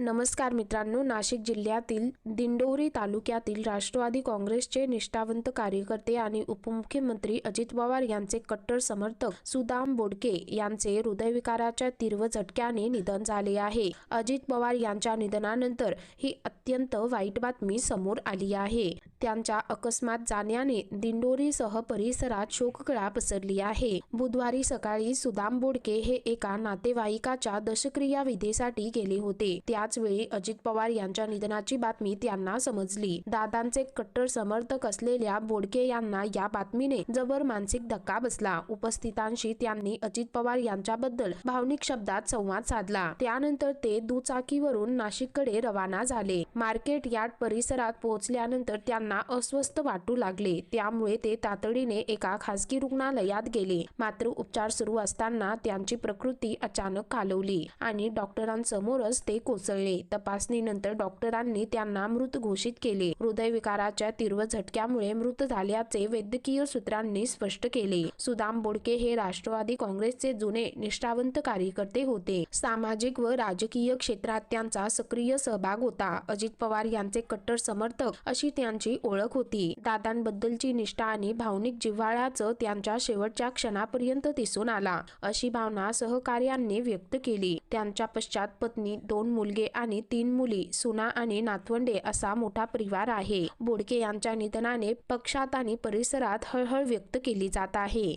नमस्कार मित्रांनो नाशिक जिल्ह्यातील दिंडोरी तालुक्यातील राष्ट्रवादी काँग्रेसचे निष्ठावंत कार्यकर्ते आणि उपमुख्यमंत्री अजित पवार यांचे कट्टर समर्थक सुदाम बोडके यांचे हृदयविकाराच्या तीव्र झटक्याने निधन झाले आहे. अजित पवार यांच्या निधनानंतर ही अत्यंत वाईट बातमी समोर आली आहे. त्यांच्या अकस्मात जाण्याने दिंडोरीसह परिसरात शोककळा पसरली आहे. बुधवारी सकाळी सुदाम बोडके हे एका नातेवाईकाच्या दशक्रिया विधीसाठी गेले होते. त्याचवेळी अजित पवार यांच्या निधनाची बातमी त्यांना समजली. दादांचे कट्टर समर्थक असलेल्या बोडके यांना या बातमीने जबर मानसिक धक्का बसला. उपस्थितांशी त्यांनी अजित पवार यांच्याबद्दल भावनिक शब्दात संवाद साधला. त्यानंतर ते दुचाकीवरून नाशिककडे रवाना झाले. मार्केट यार्ड परिसरात पोहोचल्यानंतर त्यांना त्यांना अस्वस्थ वाटू लागले त्यामुळे ते तातडीने एका खासगी रुग्णालयात गेले. मात्र उपचार सुरू असताना त्यांची प्रकृती अचानक खालवली आणि डॉक्टरांसमोरच ते कोसळले. तपासणीनंतर डॉक्टरांनी त्यांना मृत घोषित केले. हृदयविकाराच्या तीव्र झटक्यामुळे मृत झाल्याचे वैद्यकीय सूत्रांनी स्पष्ट केले. सुदाम बोडके हे राष्ट्रवादी काँग्रेसचे जुने निष्ठावंत कार्यकर्ते होते. सामाजिक व राजकीय क्षेत्रात त्यांचा सक्रिय सहभाग होता. अजित पवार यांचे कट्टर समर्थक अशी त्यांची ओळख होती. दादांबद्दलची निष्ठा आणि भावनिक जिव्हाळ्याचं त्यांच्या शेवटच्या क्षणापर्यंत दिसून आला. अशी भावना सहकार्यांनी व्यक्त केली. त्यांच्या पश्चात पत्नी दोन मुलगे आणि तीन मुली सुना आणि नातवंडे असा मोठा परिवार आहे. बोडके यांच्या निधनाने पक्षात आणि परिसरात हळहळ व्यक्त केली जात आहे.